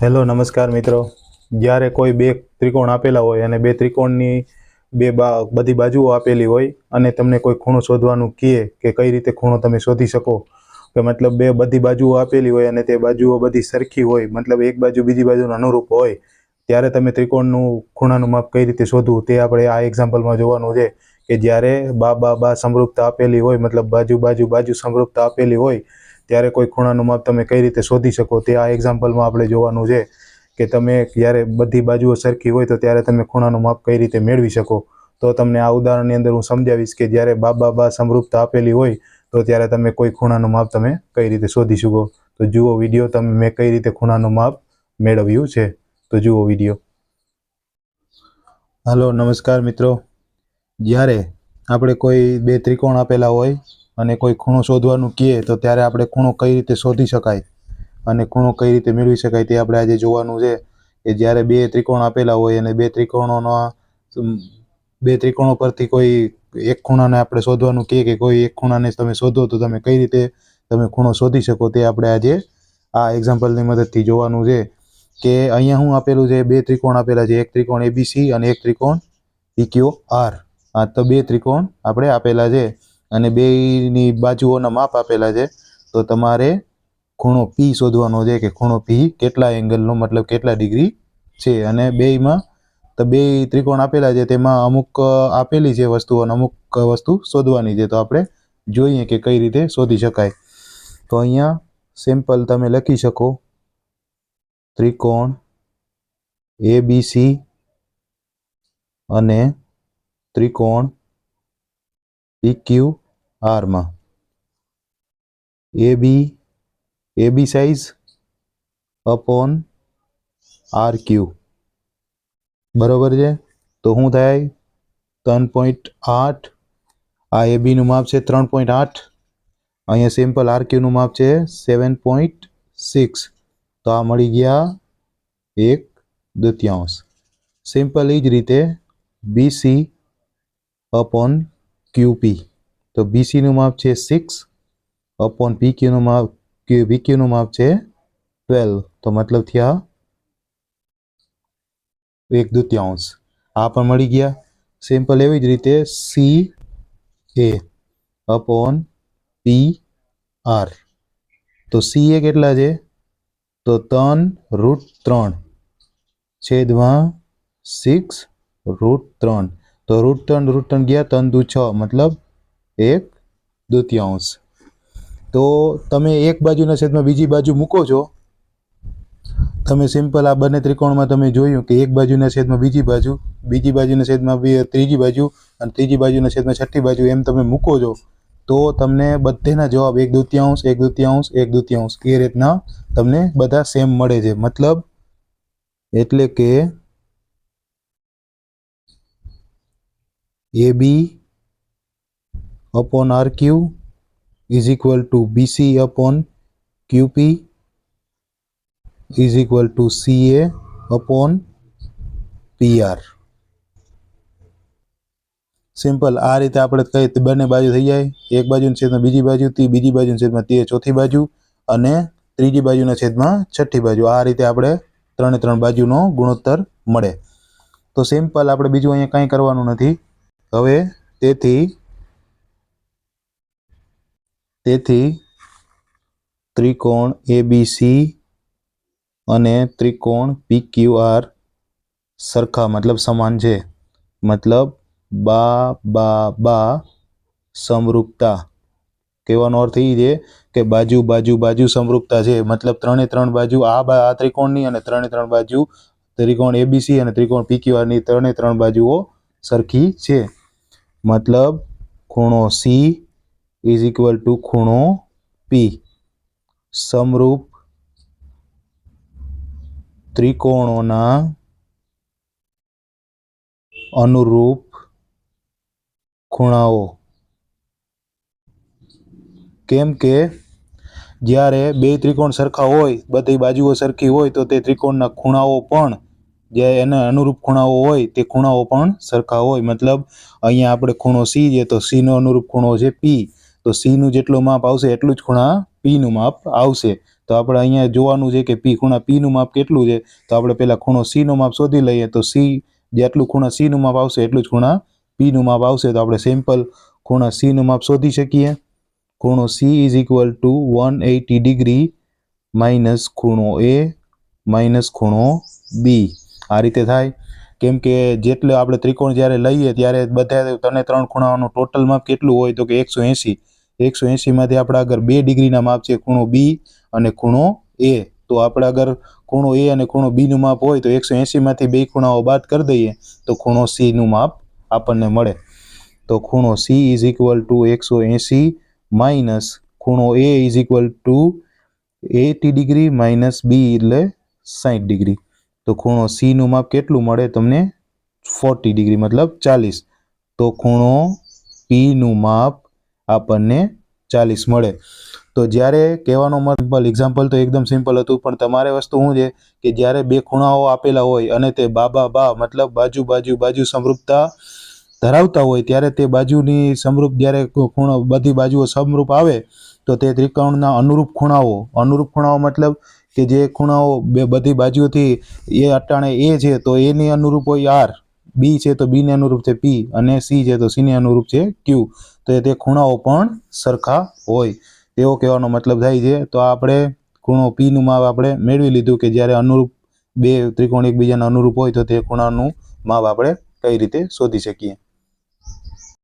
Hello, નમસ્કાર મિત્રો. જ્યારે કોઈ બે ત્રિકોણ આપેલા હોય અને બે ત્રિકોણની બે બા, બધી બાજુઓ આપેલી હોય અને તમને કોઈ ખૂણો શોધવાનું કહે કે કઈ રીતે ખૂણો તમે શોધી શકો, કે મતલબ બે બધી બાજુઓ આપેલી હોય અને તે બાજુઓ બધી સરખી હોય, મતલબ એક બાજુ બીજી બાજુનું અનુરૂપ હોય, ત્યારે તમે ત્રિકોણનું ખૂણાનું માપ કઈ રીતે શોધવું તે આપણે આ એક્ઝામ્પલમાં જોવાનું છે, કે જ્યારે બા બા બા સમૃપ્તા આપેલી હોય, મતલબ બાજુ બાજુ બાજુ સમૃપ્તા આપેલી હોય ત્યારે કોઈ ખૂણાનું માપ તમે કઈ રીતે શોધી શકો તે આ એક્ઝામ્પલમાં આપણે જોવાનું છે કે તમે જ્યારે બધી બાજુઓ સરખી હોય તો ત્યારે તમે ખૂણાનું માપ કઈ રીતે મેળવી શકો. તો તમને આ ઉદાહરણની અંદર હું સમજાવીશ કે જ્યારે બા બા બા આપેલી હોય તો ત્યારે તમે કોઈ ખૂણાનું માપ તમે કઈ રીતે શોધી શકો. તો જુઓ વીડિયો તમે મેં કઈ રીતે ખૂણાનું માપ મેળવ્યું છે. તો જુઓ વીડિયો. હલો, નમસ્કાર મિત્રો. જ્યારે આપણે કોઈ બે ત્રિકોણ આપેલા હોય અને કોઈ ખૂણો શોધવાનું કહે, તો ત્યારે આપણે ખૂણો કઈ રીતે શોધી શકાય અને ખૂણો કઈ રીતે મેળવી શકાય તે આપણે આજે જોવાનું છે કે જ્યારે બે ત્રિકોણ આપેલા હોય અને બે ત્રિકોણોના બે ત્રિકોણો પરથી કોઈ એક ખૂણાને આપણે શોધવાનું કહે કે કોઈ એક ખૂણાને તમે શોધો, તો તમે કઈ રીતે તમે ખૂણો શોધી શકો તે આપણે આજે આ એક્ઝામ્પલની મદદથી જોવાનું છે કે અહીંયા હું આપેલું છે બે ત્રિકોણ આપેલા છે, એક ત્રિકોણ એબીસી અને એક ત્રિકોણ પીક્યુ આર આ તો બે ત્રિકોણ આપણે આપેલા છે. અને બેની બાજુઓના માપ આપેલા છે, તો તમારે ખૂણો પી શોધવાનો છે કે ખૂણો પી કેટલા એંગલનો મતલબ કેટલા ડિગ્રી છે. અને બેયમાં તો બે ત્રિકોણ આપેલા છે, તેમાં અમુક આપેલી છે વસ્તુ અને અમુક વસ્તુ શોધવાની છે. તો આપણે જોઈએ કે કઈ રીતે શોધી શકાય. તો અહીંયા સિમ્પલ તમે લખી શકો. ત્રિકોણ એ બી સી અને ત્રિકોણ P Q આરમાં A B A B size upon R Q. બરોબર છે? તો શું થાય? ત્રણ પોઈન્ટ આઠ. આ એ બીનું માપ છે ત્રણ પોઈન્ટ આઠ. અહીંયા સિમ્પલ આર ક્યુનું માપ છે સેવન પોઈન્ટ સિક્સ તો આ મળી ગયા એક દૃત્યાંશ. સિમ્પલ એ જ રીતે બીસી અપોન ક્યુપી તો બીસીનું માપ છે સિક્સ અપોન પીક્યુનું માપ પીક્યુનું માપ છે ટ્વેલ્વ તો મતલબ થયા એક દુત્યાંશ. આ પણ મળી ગયા. સિમ્પલ એવી જ રીતે C A upon P R તો સી એ કેટલા છે? તો ત્રણ રૂટ ત્રણ. છેદમાં સિક્સ રૂટ ત્રણ. તો રૂટ ત્રણ રૂટ ત્રણ ગયા ત્રણ દુ છ, મતલબ એક દ્વિતીયાંશ તો તમે એક બાજુના છેદમાં બીજી બાજુ મૂકો છો. તમે સિમ્પલ આ બંને ત્રિકોણમાં તમે જોયું કે એક બાજુના છેદમાં બીજી બાજુ, બીજી બાજુના છેદમાં ત્રીજી બાજુ અને ત્રીજી બાજુના છેદમાં છઠ્ઠી બાજુ એમ તમે મૂકો છો. તો તમને બધેના જવાબ એક દૃત્યાંશ એક દૃત્યાંશ એક દૃત્યાંશ. એ રીતના તમને બધા સેમ મળે છે. મતલબ એટલે કે A B is equal to BC upon QP is equal to C A upon P R simple આ રીતે આપણે કઈ બંને બાજુ થઈ જાય. એક બાજુના છેદમાં બીજી બાજુ, તી બીજી બાજુના છેદમાં તે ચોથી બાજુ અને ત્રીજી બાજુના છેદમાં છઠ્ઠી બાજુ. આ રીતે આપણે ત્રણે ત્રણ બાજુનો ગુણોત્તર મળે. તો સિમ્પલ આપણે બીજું અહીંયા કાંઈ કરવાનું નથી. હવે તેથી તેથી ત્રિકોણ એ બી સી અને ત્રિકોણ પી ક્યુ આર સરખા, મતલબ સમાન છે. મતલબ બા બા બા સમરૂપતા. કહેવાનો અર્થ એ છે કે બાજુ બાજુ બાજુ સમરૂપતા છે. મતલબ ત્રણે ત્રણ બાજુ આ બા, આ ત્રિકોણની અને ત્રણે ત્રણ બાજુ ત્રિકોણ એબીસી અને ત્રિકોણ પીક્યુઆરની ત્રણે ત્રણ બાજુઓ સરખી છે. મતલબ ખૂણો સી ઇઝ ઇક્વલ ટુ ખૂણો પી સમરૂપ ત્રિકોણોના અનુરૂપ ખૂણાઓ. કેમ કે જ્યારે બે ત્રિકોણ સરખા હોય, બધી બાજુઓ સરખી હોય, તો તે ત્રિકોણના ખૂણાઓ પણ જે એના અનુરૂપ ખૂણાઓ હોય તે ખૂણાઓ પણ સરખા હોય. મતલબ, અહીંયા આપણે ખૂણો સી છે તો સીનો અનુરૂપ ખૂણો છે પી તો સીનું જેટલું માપ આવશે એટલું જ ખૂણા પીનું માપ આવશે. તો આપણે અહીંયા જોવાનું છે કે પી ખૂણા P નું માપ કેટલું છે? તો આપણે પહેલા ખૂણો C નું માપ શોધી લઈએ તો C જેટલું ખૂણા C નું માપ આવશે એટલું જ ખૂણા P નું માપ આવશે. તો આપણે સિમ્પલ ખૂણા C નું માપ શોધી શકીએ. ખૂણો C is equal to one eighty degree minus ખૂણો A માઇનસ ખૂણો બી આ રીતે થાય. કેમ કે જેટલે આપણે ત્રિકોણ જ્યારે લઈએ ત્યારે બધા તને ત્રણ ખૂણાઓનું ટોટલ માપ કેટલું હોય તો કે એકસો એંસી. એકસો એંસીમાંથી આપણા આગળ બે ડિગ્રીના માપ છે ખૂણો બી અને ખૂણો એ. તો આપણે આગળ ખૂણો એ અને ખૂણો બીનું માપ હોય તો એકસો એંસીમાંથી બે ખૂણાઓ બાદ કરી દઈએ તો ખૂણો સીનું માપ આપણને મળે. તો ખૂણો સી ઇઝ ઇક્વલ ટુ એકસો એંસી માઇનસ ખૂણો A is equal to eighty degree minus B એટલે સાઠ ડિગ્રી. તો ખૂણો સીનું માપ કેટલું મળે? તમને ફોર્ટી ડિગ્રી મતલબ ચાલીસ. તો ખૂણો P નું માપ આપણને ચાલીસ મળે. તો જ્યારે કહેવાનો મતલબ એક્ઝામ્પલ તો એકદમ સિમ્પલ હતું, પણ તમારે વસ્તુ શું છે કે જ્યારે બે ખૂણાઓ આપેલા હોય અને તે બાબા બા મતલબ બાજુ બાજુ બાજુ સમરૂપતા ધરાવતા હોય, ત્યારે તે બાજુની સમરૂપ જ્યારે ખૂણો બધી બાજુઓ સમરૂપ આવે તો તે ત્રિકોણના અનુરૂપ ખૂણાઓ અનુરૂપ ખૂણાઓ મતલબ કે જે ખૂણાઓ બે બધી બાજુઓથી એ અટાણે એ છે તો એની અનુરૂપ હોય આર, બી છે તો બીને અનુરૂપ છે પી અને સી છે તો સીને અનુરૂપ છે ક્યુ. તો તે ખૂણાઓ પણ સરખા હોય. તેવો કહેવાનો મતલબ થાય છે. તો આપણે ખૂણો પીનું માપ આપણે મેળવી લીધું કે જ્યારે અનુરૂપ બે ત્રિકોણ એકબીજાના અનુરૂપ હોય તો તે ખૂણાનું માપ આપણે કઈ રીતે શોધી શકીએ?